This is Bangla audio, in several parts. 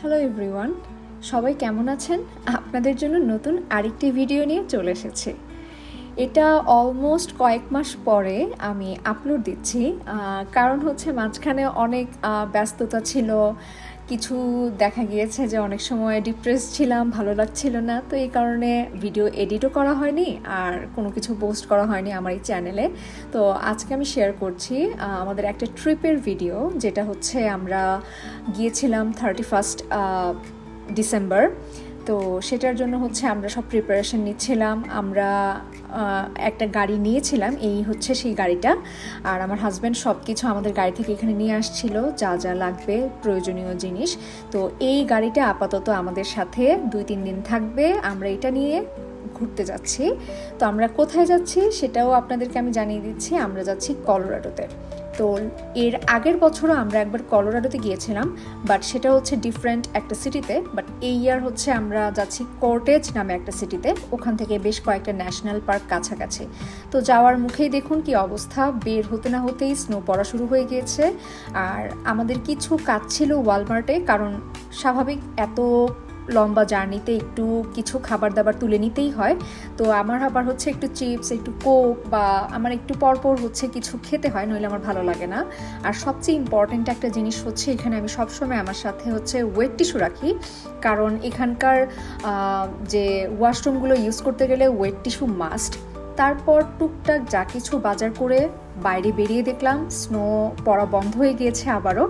হ্যালো এভরিওয়ান সবাই কেমন আছেন? আপনাদের জন্য নতুন আরেকটি ভিডিও নিয়ে চলে এসেছে। এটা অলমোস্ট কয়েক মাস পরে আমি আপলোড দিচ্ছি। কারণ হচ্ছে মাঝখানে অনেক ব্যস্ততা ছিল। কিছু দেখা গিয়েছে যে অনেক সময় ডিপ্রেস ছিলাম, ভালো লাগছিল না। তো এই কারণে ভিডিও এডিটও করা হয়নি আর কোনো কিছু পোস্ট করা হয়নি আমার এই চ্যানেলে তো আজকে আমি শেয়ার করছি আমাদের একটা ট্রিপের ভিডিও যেটা হচ্ছে আমরা গিয়েছিলাম থার্টি ফার্স্ট ডিসেম্বর তো সেটার জন্য হচ্ছে আমরা সব প্রিপারেশন নিচ্ছিলাম। আমরা একটা গাড়ি নিয়েছিলাম। এই হচ্ছে সেই গাড়িটা। আর আমার হাজব্যান্ড সব কিছু আমাদের গাড়ি থেকে এখানে নিয়ে আসছিল। যা যা লাগবে, প্রয়োজনীয় জিনিস। তো এই গাড়িটা আপাতত আমাদের সাথে দুই তিন দিন থাকবে। আমরা এটা নিয়ে ঘুরতে যাচ্ছি। তো আমরা কোথায় যাচ্ছি সেটাও আপনাদেরকে আমি জানিয়ে দিচ্ছি। আমরা যাচ্ছি কলোরাডোতে। তো এর আগের বছরও আমরা একবার কলোরাডোতে গিয়েছিলাম বাট সেটা হচ্ছে ডিফারেন্ট একটা সিটিতে বাট এই ইয়ার হচ্ছে আমরা যাচ্ছি কোর্টেজ নামে একটা সিটিতে ওখান থেকে বেশ কয়েকটা ন্যাশনাল পার্ক কাছাকাছি। তো যাওয়ার মুখেই দেখুন কি অবস্থা, বের হতে না হতেই স্নো পড়া শুরু হয়ে গিয়েছে। আর আমাদের কিছু কাজ ছিল ওয়ালমার্টে কারণ স্বাভাবিক এত লম্বা জার্নিতে একটু কিছু খাবার দাবার তুলে নিতেই হয়। তো আমার আবার হচ্ছে একটু চিপস, একটু কোক বা আমার একটু পরপর হচ্ছে কিছু খেতে হয়, নইলে আমার ভালো লাগে না। আর সবচেয়ে ইম্পর্ট্যান্ট একটা জিনিস হচ্ছে এখানে আমি সবসময় আমার সাথে হচ্ছে ওয়েট টিস্যু রাখি। কারণ এখানকার যে ওয়াশরুমগুলো ইউজ করতে গেলে ওয়েট টিস্যু মাস্ট তারপর টুকটাক যা কিছু বাজার করে বাইরে বেরিয়ে দেখলাম স্নো পড়া বন্ধ হয়ে গিয়েছে আবারও।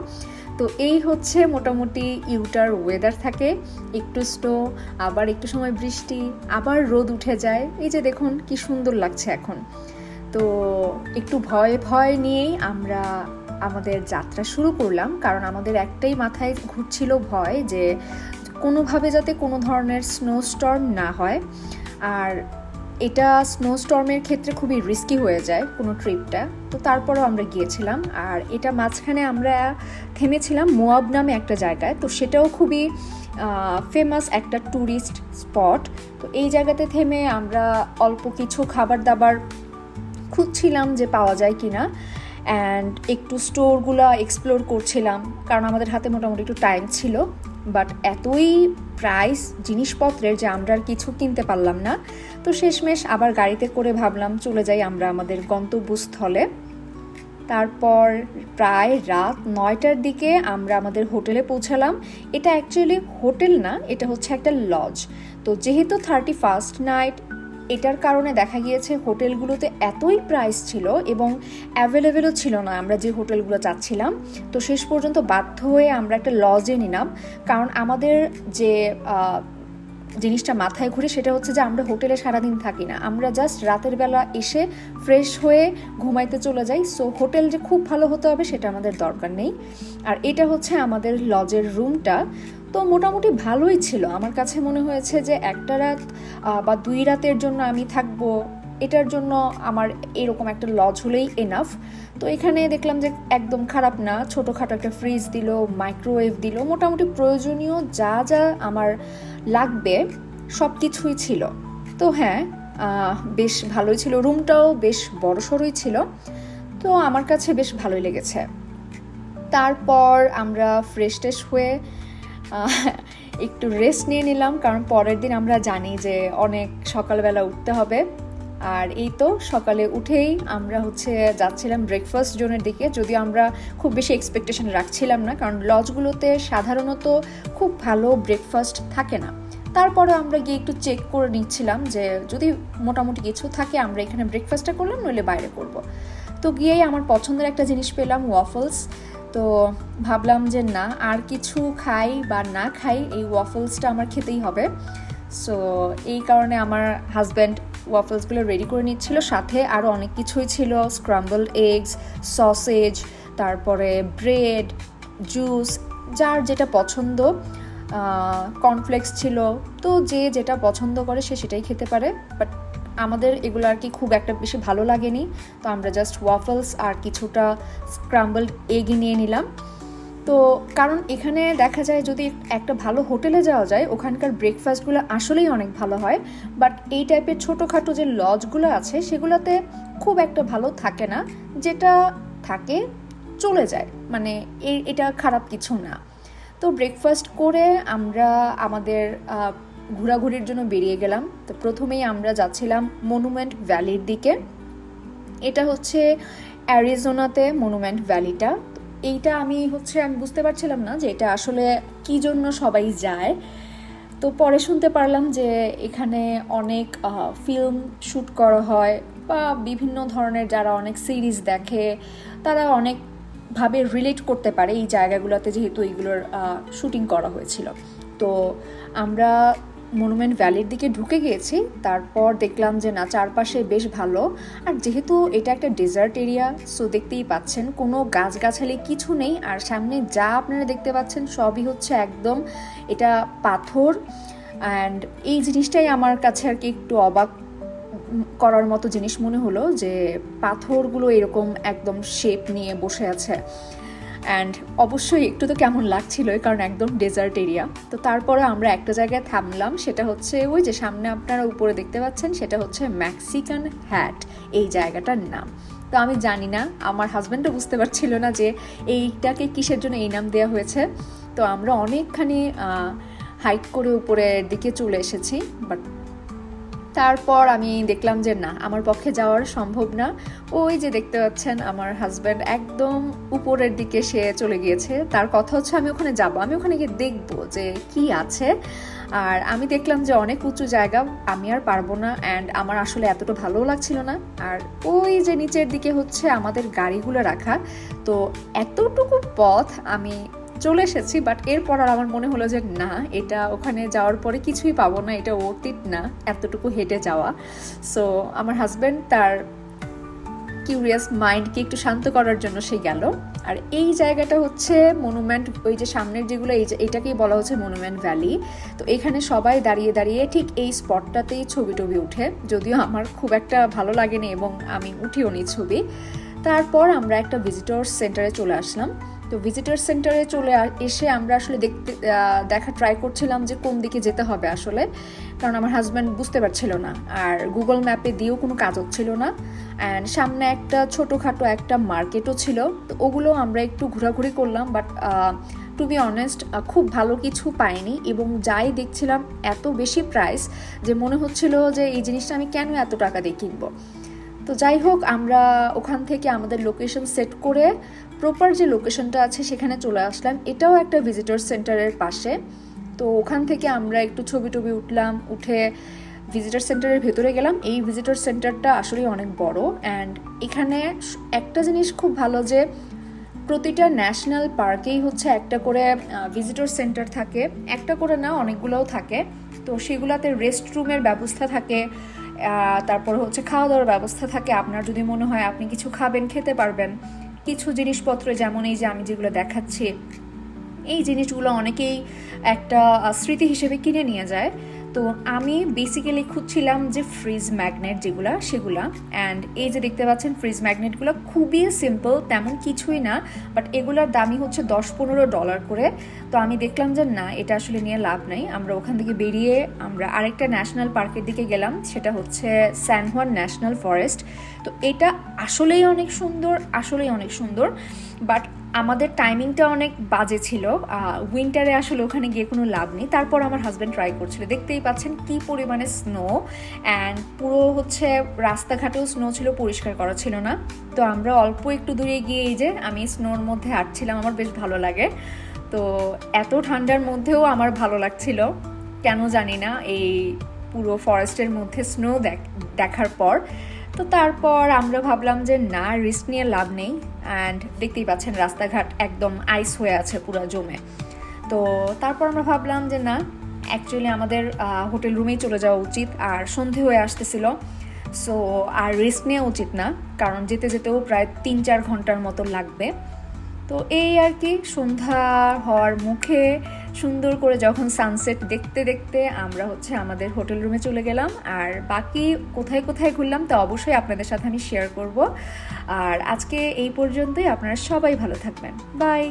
তো এই হচ্ছে মোটামুটি ইউটার ওয়েদার থাকে। একটু স্নো আবার একটু সময় বৃষ্টি, আবার রোদ উঠে যায়। এই যে দেখুন, কি সুন্দর লাগছে এখন। তো একটু ভয় ভয় নিয়েই আমরা আমাদের যাত্রা শুরু করলাম। কারণ আমাদের একটাই মাথায় ঘুরছিল ভয় যে কোনোভাবে যাতে কোনো ধরনের স্নো স্টর্ম না হয়। আর এটা স্নো স্টর্মের ক্ষেত্রে খুবই রিস্কি হয়ে যায় কোনো ট্রিপটা তো তারপরও আমরা গিয়েছিলাম আর এটা মাঝখানে আমরা থেমেছিলাম মোয়াব নামে একটা জায়গায়। তো সেটাও খুবই ফেমাস একটা ট্যুরিস্ট স্পট তো এই জায়গাতে থেমে আমরা অল্প কিছু খাবার দাবার খুঁজছিলাম যে পাওয়া যায় কি না অ্যান্ড একটু স্টোরগুলো এক্সপ্লোর করছিলাম। কারণ আমাদের হাতে মোটামুটি একটু টাইম ছিল। বাট এতই প্রাইস জিনিসপত্রের যে আমরা আর কিছু কিনতে পারলাম না, তো শেষমেশ আবার গাড়িতে করে ভাবলাম চলে যাই আমরা আমাদের গন্তব্যস্থলে। তারপর প্রায় রাত নয়টার দিকে আমরা আমাদের হোটেলে পৌঁছালাম। এটা অ্যাকচুয়ালি হোটেল না, এটা হচ্ছে একটা লজ তো যেহেতু থার্টি ফার্স্ট নাইট এটার কারণে দেখা গিয়েছে হোটেলগুলোতে এতই প্রাইস ছিল এবং অ্যাভেলেবেলও ছিল না, আমরা যে হোটেলগুলো চাচ্ছিলাম। তো শেষ পর্যন্ত বাধ্য হয়ে আমরা একটা লজে নিলাম। কারণ আমাদের যে জিনিসটা মাথায় ঘুরে সেটা হচ্ছে যে আমরা হোটেলে সারাদিন থাকি না। আমরা জাস্ট রাতের বেলা এসে ফ্রেশ হয়ে ঘুমাইতে চলে যাই। সো হোটেল যে খুব ভালো হতে হবে সেটা আমাদের দরকার নেই। আর এটা হচ্ছে আমাদের লজের রুমটা তো মোটামুটি ভালোই ছিল। আমার কাছে মনে হয়েছে যে একটা রাত বা দুই রাতের জন্য আমি থাকব, এটার জন্য আমার এরকম একটা লজ হলেই এনাফ তো এখানে দেখলাম যে একদম খারাপ না, ছোটোখাটো একটা ফ্রিজ দিল মাইক্রোওয়েভ দিল, মোটামুটি প্রয়োজনীয় যা যা আমার লাগবে সব কিছুই ছিল। তো হ্যাঁ বেশ ভালোই ছিল। রুমটাও বেশ বড়সড়ই ছিল। তো আমার কাছে বেশ ভালোই লেগেছে। তারপর আমরা ফ্রেশ ট্রেশ হয়ে একটু রেস্ট নিয়ে নিলাম, কারণ পরের দিন আমরা জানি যে অনেক সকালবেলা উঠতে হবে। আর এই তো সকালে উঠেই আমরা হচ্ছে যাচ্ছিলাম ব্রেকফাস্ট জোনের দিকে। যদিও আমরা খুব বেশি এক্সপেকটেশন রাখছিলাম না, কারণ লজগুলোতে সাধারণত খুব ভালো ব্রেকফাস্ট থাকে না। তারপরে আমরা গিয়ে একটু চেক করে নিচ্ছিলাম যে যদি মোটামুটি কিছু থাকে, আমরা এখানে ব্রেকফাস্টটা করলাম, নইলে বাইরে করব। তো গিয়েই আমার পছন্দের একটা জিনিস পেলাম ওয়াফলস তো ভাবলাম যে না, আর কিছু খাই বা না খাই, এই ওয়াফলসটা আমার খেতেই হবে। সো এই কারণে আমার হাজব্যান্ড ওয়াফলসগুলো রেডি করে নিচ্ছিল। সাথে আরও অনেক কিছুই ছিল স্ক্রাম্বলড এগস সসেজ তারপরে ব্রেড জুস যার যেটা পছন্দ কর্নফ্লেক্স ছিল। তো যে যেটা পছন্দ করে সে সেটাই খেতে পারে। বাট আমাদের এগুলো আর কি খুব একটা বেশি ভালো লাগেনি। তো আমরা জাস্ট ওয়াফলস আর কিছুটা স্ক্রাম্বলড এগই নিয়ে নিলাম। তো কারণ এখানে দেখা যায় যদি একটা ভালো হোটেলে যাওয়া যায়, ওখানকার ব্রেকফাস্টগুলো আসলেই অনেক ভালো হয়। বাট এই টাইপের ছোটোখাটো যে লজগুলো আছে, সেগুলোতে খুব একটা ভালো থাকে না। যেটা থাকে, চলে যায়। মানে এটা খারাপ কিছু না। তো ব্রেকফাস্ট করে আমরা আমাদের ঘোরাঘুরির জন্য বেরিয়ে গেলাম। তো প্রথমেই আমরা যাচ্ছিলাম মনুমেন্ট ভ্যালির দিকে। এটা হচ্ছে অ্যারিজোনাতে মনুমেন্ট ভ্যালিটা এইটা আমি হচ্ছে, আমি বুঝতে পারছিলাম না যে এটা আসলে কি জন্য সবাই যায়। তো পরে শুনতে পারলাম যে এখানে অনেক ফিল্ম শ্যুট করা হয় বা বিভিন্ন ধরনের যারা অনেক সিরিজ দেখে, তারা অনেকভাবে রিলেট করতে পারে এই জায়গাগুলোতে যেহেতু এইগুলোর শ্যুটিং করা হয়েছিল। তো আমরা মনুমেন্ট ভ্যালির দিকে ঢুকে গিয়েছি, তারপর দেখলাম যে না, চারপাশে বেশ ভালো। আর যেহেতু এটা একটা ডেজার্ট এরিয়া সো দেখতেই পাচ্ছেন, কোনো গাছগাছালি কিছু নেই। আর সামনে যা আপনারা দেখতে পাচ্ছেন, সবই হচ্ছে একদম এটা পাথর। অ্যান্ড এই জিনিসটাই আমার কাছে আর কি একটু অবাক করার মতো জিনিস মনে হলো যে পাথরগুলো এরকম একদম শেপ নিয়ে বসে আছে। অ্যান্ড অবশ্যই একটু তো কেমন লাগছিলই, কারণ একদম ডেজার্ট এরিয়া তো তারপরে আমরা একটা জায়গায় থামলাম, সেটা হচ্ছে ওই যে সামনে আপনারা উপরে দেখতে পাচ্ছেন, সেটা হচ্ছে ম্যাক্সিকান হ্যাট এই জায়গাটার নাম। তো আমি জানি না, আমার হাজব্যান্ডও বুঝতে পারছিল না যে এইটাকে কিসের জন্য এই নাম দেওয়া হয়েছে। তো আমরা অনেকখানি হাইক করে উপরের দিকে চলে এসেছি বাট তারপর আমি দেখলাম যে না, আমার পক্ষে যাওয়ার সম্ভব না। ওই যে দেখতে পাচ্ছেন আমার হাজব্যান্ড একদম উপরের দিকে সে চলে গিয়েছে। তার কথা হচ্ছে আমি ওখানে যাব, আমি ওখানে গিয়ে দেখব যে কি আছে। আর আমি দেখলাম যে অনেক উঁচু জায়গা, আমি আর পারব না অ্যান্ড আমার আসলে এতটা ভালোও লাগছিল না। আর ওই যে নিচের দিকে হচ্ছে আমাদের গাড়িগুলো রাখা। তো এতটুকু পথ আমি চলে এসেছি বাট এরপর আর আমার মনে হলো যে না, এটা ওখানে যাওয়ার পরে কিছুই পাবো না, এটা ওর্তিট না, এতটুকু হেঁটে যাওয়া। সো আমার হাজব্যান্ড তার কিউরিয়াস মাইন্ডকে একটু শান্ত করার জন্য সে গেল। আর এই জায়গাটা হচ্ছে মনুমেন্ট ওই যে সামনের যেগুলো, এই এটাকেই বলা হচ্ছে মনুমেন্ট ভ্যালি তো এখানে সবাই দাঁড়িয়ে দাঁড়িয়ে ঠিক এই স্পটটাতেই ছবি টবি উঠে। যদিও আমার খুব একটা ভালো লাগেনি এবং আমি উঠিও নি ছবি। তারপর আমরা একটা ভিজিটর সেন্টারে চলে আসলাম। তো ভিজিটার সেন্টারে চলে এসে আমরা আসলে দেখতে দেখা ট্রাই করছিলাম যে কোন দিকে যেতে হবে আসলে। কারণ আমার হাজব্যান্ড বুঝতে পারছিল না। আর গুগল ম্যাপে দিয়েও কোনো কাজ হচ্ছিল না। অ্যান্ড সামনে একটা ছোটোখাটো একটা মার্কেটও ছিল। তো ওগুলো আমরা একটু ঘোরাঘুরি করলাম। বাট টু বি অনেস্ট খুব ভালো কিছু পাইনি। এবং যাই দেখছিলাম এত বেশি প্রাইস যে মনে হচ্ছিল যে এই জিনিসটা আমি কেন এত টাকা দিয়ে কিনবো? তো যাই হোক, আমরা ওখান থেকে আমাদের লোকেশন সেট করে প্রপার যে লোকেশনটা আছে সেখানে চলে আসলাম। এটাও একটা ভিজিটর সেন্টারের পাশে। তো ওখান থেকে আমরা একটু ছবি টবি উঠলাম, উঠে ভিজিটর সেন্টারের ভেতরে গেলাম। এই ভিজিটর সেন্টারটা আসলে অনেক বড় অ্যান্ড এখানে একটা জিনিস খুব ভালো যে প্রতিটা ন্যাশনাল পার্কেই হচ্ছে একটা করে ভিজিটর সেন্টার থাকে, একটা করে না, অনেকগুলোও থাকে। তো সেগুলোতে রেস্টরুমের ব্যবস্থা থাকে তারপর হচ্ছে খাওয়া দাওয়ার ব্যবস্থা থাকে। আপনার যদি মনে হয় আপনি কিছু খাবেন, খেতে পারবেন। কিছু জিনিসপত্র যেমন এই যে আমি যেগুলো দেখাচ্ছি, এই জিনিসগুলো অনেকেই একটা স্মৃতি হিসেবে কিনে নিয়ে যায়। তো আমি বেসিক্যালি খুঁজছিলাম যে ফ্রিজ ম্যাগনেট যেগুলো, সেগুলা। অ্যান্ড এই যে দেখতে পাচ্ছেন ফ্রিজ ম্যাগনেটগুলো খুবই সিম্পল তেমন কিছুই না বাট এগুলোর দামই হচ্ছে দশ পনেরো ডলার করে। তো আমি দেখলাম যে না, এটা আসলে নিয়ে লাভ নাই। আমরা ওখান থেকে বেরিয়ে আমরা আরেকটা ন্যাশনাল পার্কের দিকে গেলাম, সেটা হচ্ছে স্যানহুয়ান ন্যাশনাল ফরেস্ট তো এটা আসলেই অনেক সুন্দর, আসলেই অনেক সুন্দর। বাট আমাদের টাইমিংটা অনেক বাজে ছিল উইন্টারে আসলে ওখানে গিয়ে কোনো লাভ নেই। তারপর আমার হাজব্যান্ড ট্রাই করছিল। দেখতেই পাচ্ছেন কি পরিমাণে স্নো অ্যান্ড পুরো হচ্ছে রাস্তাঘাটেও স্নো ছিল, পরিষ্কার করা ছিল না। তো আমরা অল্প একটু দূরে গিয়ে এই যে আমি স্নোর মধ্যে হাঁটছিলাম, আমার বেশ ভালো লাগে। তো এত ঠান্ডার মধ্যেও আমার ভালো লাগছিল। কেন জানি না, এই পুরো ফরেস্টের মধ্যে স্নো দেখার পর। তো তারপর আমরা ভাবলাম যে না রিস্ক নিয়ে লাভ নেই। অ্যান্ড দেখতেই পাচ্ছেন রাস্তাঘাট একদম আইস হয়ে আছে পুরো জমে। তো তারপর আমরা ভাবলাম যে না অ্যাকচুয়ালি আমাদের হোটেল রুমেই চলে যাওয়া উচিত আর সন্ধে হয়ে আসতেছিল। সো আর রিস্ক নেওয়া উচিত না, কারণ যেতে যেতেও প্রায় তিন চার ঘণ্টার মতো লাগবে। তো এই আর কি, সন্ধ্যা হওয়ার মুখে সুন্দর করে যখন সানসেট দেখতে দেখতে আমরা হচ্ছে আমাদের হোটেল রুমে চলে গেলাম। আর বাকি কোথায় কোথায় ঘুরলাম তা অবশ্যই আপনাদের সাথে আমি শেয়ার করব। আর আজকে এই পর্যন্তই। আপনারা সবাই ভালো থাকবেন। বাই